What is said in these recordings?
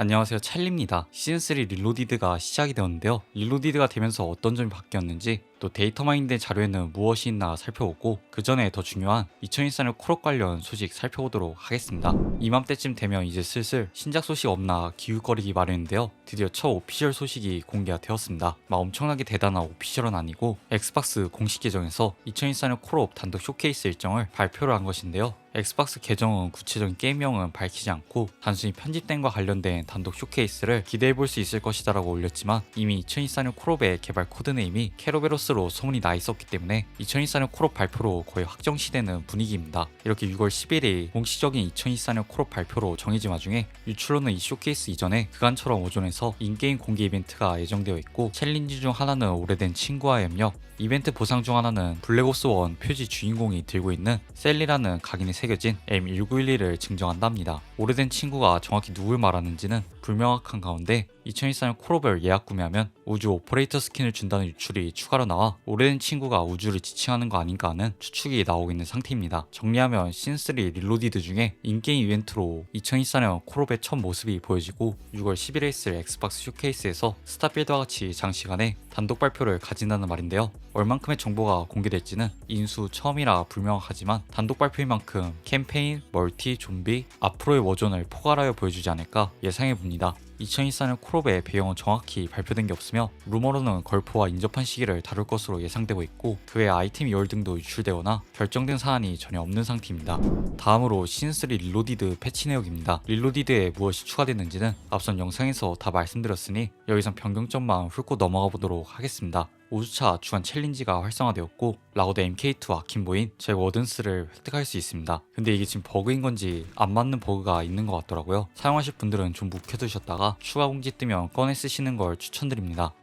안녕하세요 찰리입니다. 시즌3 릴로디드가 시작이 되었는데요. 릴로디드가 되면서 어떤 점이 바뀌었는지 또 데이터 마인된 자료에는 무엇이 있나 살펴보고 그 전에 더 중요한 2024년 콜업 관련 소식 살펴보도록 하겠습니다. 이맘때쯤 되면 이제 슬슬 신작 소식 없나 기웃거리기 마련인데요. 드디어 첫 오피셜 소식이 공개가 되었습니다. 막 엄청나게 대단한 오피셜은 아니고 엑스박스 공식 계정에서 2024년 콜업 단독 쇼케이스 일정을 발표를 한 것인데요. 엑스박스 계정은 구체적인 게임명은 밝히지 않고 단순히 편집된과 관련된 단독 쇼케이스를 기대해 볼 수 있을 것이다라고 올렸지만 이미 2024년 콜업의 개발 코드네임이 캐로베로스 로 소문이 나 있었기 때문에 2024년 콜업 발표로 거의 확정시되는 분위기입니다. 이렇게 6월 10일이 공식적인 2024년 콜업 발표로 정해진 와중에 유출로는 이 쇼케이스 이전에 그간처럼 오전에서 인게임 공개 이벤트가 예정되어 있고 챌린지 중 하나는 오래된 친구와의 협력 이벤트 보상 중 하나는 블랙옵스 1 표지 주인공이 들고 있는 셀리라는 각인이 새겨진 M1911을 증정한답니다. 오래된 친구가 정확히 누굴 말하는지는 불명확한 가운데 2024년 콜오벨 예약 구매하면 우주 오퍼레이터 스킨을 준다는 유출이 추가로 나와 오래된 친구가 우주를 지칭하는 거 아닌가 하는 추측이 나오고 있는 상태입니다. 정리하면 신3 릴로디드 중에 인게임 이벤트로 2024년 콜오벨 첫 모습이 보여지고 6월 10일에 있을 엑스박스 쇼케이스에서 스타필드와 같이 장시간에 단독 발표를 가진다는 말인데요. 얼만큼의 정보가 공개될지는 인수 처음이라 불명확하지만 단독 발표인 만큼 캠페인, 멀티, 좀비, 앞으로의 버전을 포괄하여 보여주지 않을까 예상해 봅니다. 2024년 콜옵의 배경은 정확히 발표된 게 없으며 루머로는 걸프와 인접한 시기를 다룰 것으로 예상되고 있고 그외 아이템 2월 등도 유출되거나 결정된 사안이 전혀 없는 상태입니다. 다음으로 시즌3 릴로디드 패치 내역입니다. 릴로디드에 무엇이 추가됐는지는 앞선 영상에서 다 말씀드렸으니 여기선 변경점만 훑고 넘어가 보도록 하겠습니다. 5주차 주간 챌린지가 활성화되었고 라우드 MK2 아킨보인 제 워든스를 획득할 수 있습니다. 근데 이게 지금 버그인 건지 안 맞는 버그가 있는 것 같더라고요. 사용하실 분들은 좀 묵혀두셨다가 추가 공지 뜨면 꺼내 쓰시는 걸 추천드립니다.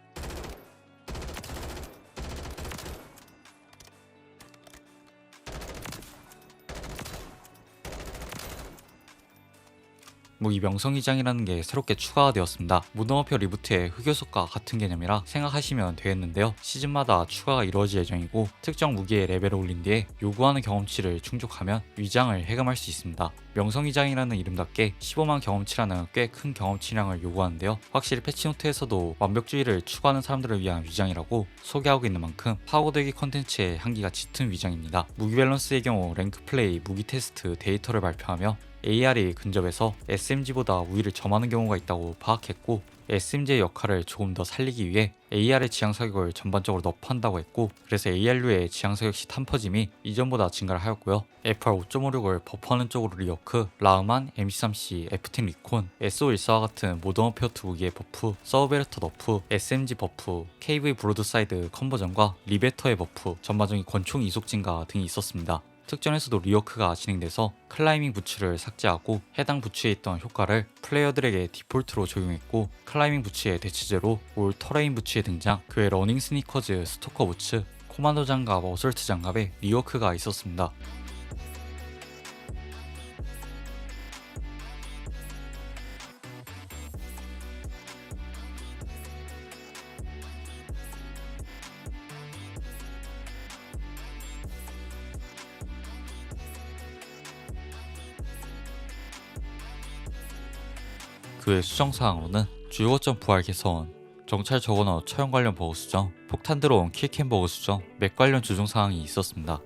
무기 명성이장이라는 게 새롭게 추가가 되었습니다. 무덤어표 리부트의 흑요석과 같은 개념이라 생각하시면 되겠는데요. 시즌마다 추가가 이루어질 예정이고 특정 무기의 레벨을 올린 뒤에 요구하는 경험치를 충족하면 위장을 해금할 수 있습니다. 명성이장이라는 이름답게 15만 경험치라는 꽤 큰 경험치량을 요구하는데요. 확실히 패치노트에서도 완벽주의를 추구하는 사람들을 위한 위장이라고 소개하고 있는 만큼 파고들기 컨텐츠의 향기가 짙은 위장입니다. 무기 밸런스의 경우 랭크 플레이, 무기 테스트 데이터를 발표하며 AR이 근접해서 SMG보다 우위를 점하는 경우가 있다고 파악했고 SMG의 역할을 조금 더 살리기 위해 AR의 지향 사격을 전반적으로 너프한다고 했고 그래서 AR류의 지향 사격 시 탄퍼짐이 이전보다 증가를 하였고요. FR 5.56을 버퍼하는 쪽으로 리어크, 라우만, MC3C, F10 리콘, SO14와 같은 모던 어페어트 무기의 버프, 서브베르터 너프, SMG 버프, KV 브로드사이드 컨버전과 리베터의 버프, 전반적인 권총 이속 증가 등이 있었습니다. 특전에서도 리워크가 진행돼서 클라이밍 부츠를 삭제하고 해당 부츠에 있던 효과를 플레이어들에게 디폴트로 적용했고 클라이밍 부츠의 대체제로 올 터레인 부츠의 등장 그외 러닝 스니커즈 스토커 부츠 코만도 장갑 어설트 장갑에 리워크가 있었습니다. 그외 수정사항으로는 주요 거점 부활 개선, 정찰 저거너 처형 관련 버그 수정, 폭탄 들어온 킬캠 버그 수정, 맥 관련 조정 사항이 있었습니다.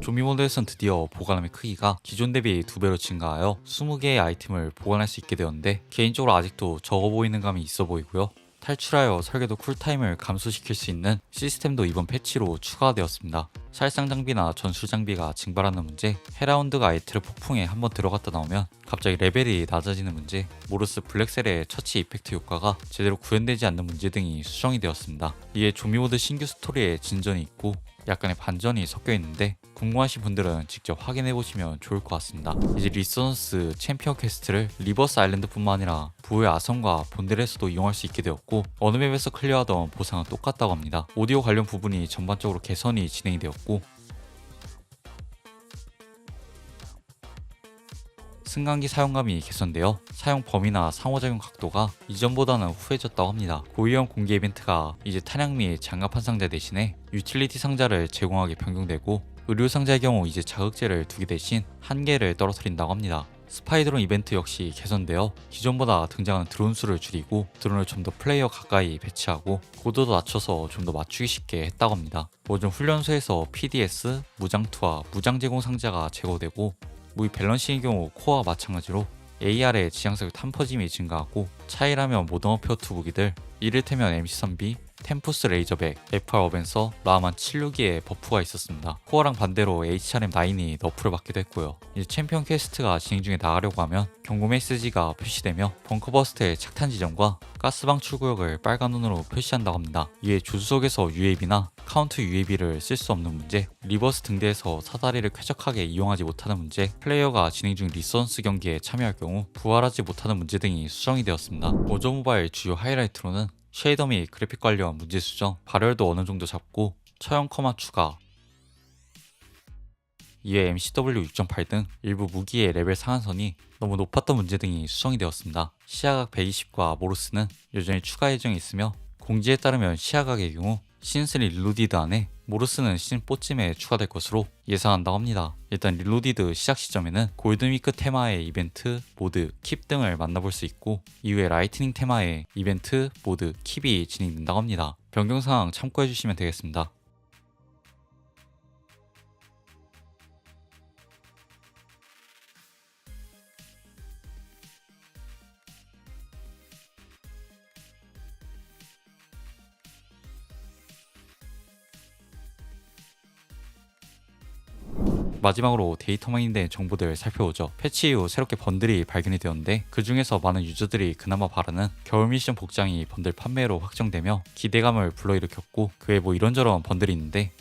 조미 모드에선 드디어 보관함의 크기가 기존 대비 두 배로 증가하여 20개의 아이템을 보관할 수 있게 되었는데 개인적으로 아직도 적어 보이는 감이 있어 보이고요. 탈출하여 설계도 쿨타임을 감소시킬 수 있는 시스템도 이번 패치로 추가되었습니다. 살상 장비나 전술 장비가 증발하는 문제, 헤라운드가 에트르 폭풍에 한번 들어갔다 나오면 갑자기 레벨이 낮아지는 문제, 모르스 블랙셀의 처치 이펙트 효과가 제대로 구현되지 않는 문제 등이 수정이 되었습니다. 이에 조미모드 신규 스토리에 진전이 있고 약간의 반전이 섞여 있는데 궁금하신 분들은 직접 확인해 보시면 좋을 것 같습니다. 이제 리서넌스 챔피언 퀘스트를 리버스 아일랜드뿐만 아니라 부의 아성과 본델에서도 이용할 수 있게 되었고 어느 맵에서 클리어하던 보상은 똑같다고 합니다. 오디오 관련 부분이 전반적으로 개선이 진행이 되었고 승강기 사용감이 개선되어 사용 범위나 상호작용 각도가 이전보다는 후해졌다고 합니다. 고위험 공개 이벤트가 이제 탄약 및 장갑 한 상자 대신에 유틸리티 상자를 제공하게 변경되고 의료 상자의 경우 이제 자극제를 두 개 대신 한 개를 떨어뜨린다고 합니다. 스파이드론 이벤트 역시 개선되어 기존보다 등장하는 드론 수를 줄이고 드론을 좀 더 플레이어 가까이 배치하고 고도도 낮춰서 좀 더 맞추기 쉽게 했다고 합니다. 모든 훈련소에서 PDS, 무장투와 무장 제공 상자가 제거되고 무기 밸런싱의 경우 코어와 마찬가지로 AR의 지향적 탄퍼짐이 증가하고 차이라면 모던어페어 2 무기들 이를테면 MC3B, 템푸스 레이저백, FR 어벤서, 라만 76기의 버프가 있었습니다. 코어랑 반대로 HRM9이 너프를 받기도 했고요. 이제 챔피언 퀘스트가 진행 중에 나가려고 하면 경고 메시지가 표시되며 벙커버스트의 착탄 지점과 가스방 출구역을 빨간 눈으로 표시한다고 합니다. 이에 조수석에서 UAV나 카운트 UAV를 쓸 수 없는 문제, 리버스 등대에서 사다리를 쾌적하게 이용하지 못하는 문제, 플레이어가 진행 중 리선스 경기에 참여할 경우 부활하지 못하는 문제 등이 수정이 되었습니다. 오조 모바일 주요 하이라이트로는 쉐이더 및 그래픽 관련 문제 수정, 발열도 어느 정도 잡고 처형 커마 추가, 이에 MCW 6.8 등 일부 무기의 레벨 상한선이 너무 높았던 문제 등이 수정이 되었습니다. 시야각 120과 모로스는 여전히 추가 예정이 있으며 공지에 따르면 시야각의 경우 시즌3 릴로디드 안에 모로스는 시즌 4쯤에 추가될 것으로 예상한다고 합니다. 일단 릴로디드 시작 시점에는 골든위크 테마의 이벤트, 모드, 킵 등을 만나볼 수 있고 이후에 라이트닝 테마의 이벤트, 모드, 킵이 진행된다고 합니다. 변경사항 참고해주시면 되겠습니다. 마지막으로 데이터 마인된 정보들 살펴보죠. 패치 이후 새롭게 번들이 발견이 되었는데 그 중에서 많은 유저들이 그나마 바라는 겨울 미션 복장이 번들 판매로 확정되며 기대감을 불러일으켰고 그에 뭐 이런저런 번들이 있는데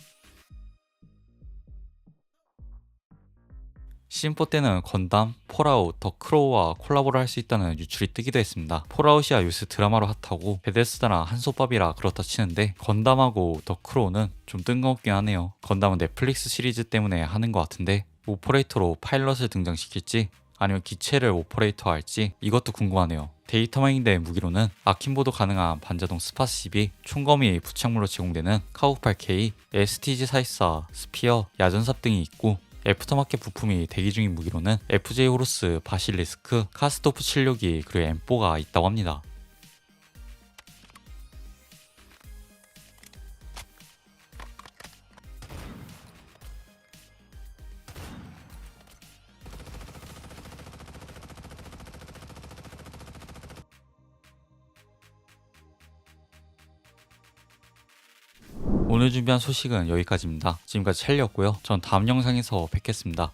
시즌4 때는 건담, 폴아웃, 더 크로우와 콜라보를 할 수 있다는 유출이 뜨기도 했습니다. 폴아웃이야 요새 드라마로 핫하고 베데스다랑 한솥밥이라 그렇다 치는데 건담하고 더 크로우는 좀 뜬금없긴 하네요. 건담은 넷플릭스 시리즈 때문에 하는 것 같은데 오퍼레이터로 파일럿을 등장시킬지 아니면 기체를 오퍼레이터 할지 이것도 궁금하네요. 데이터 마인된 무기로는 아킨보도 가능한 반자동 스파 12, 총검이 부착물로 제공되는 카우8K, STG424, 스피어, 야전삽 등이 있고 애프터마켓 부품이 대기 중인 무기로는 FJ 호루스, 바실리스크, 카스토프 76이 그리고 M4가 있다고 합니다. 오늘 준비한 소식은 여기까지입니다. 지금까지 첼리였고요. 전 다음 영상에서 뵙겠습니다.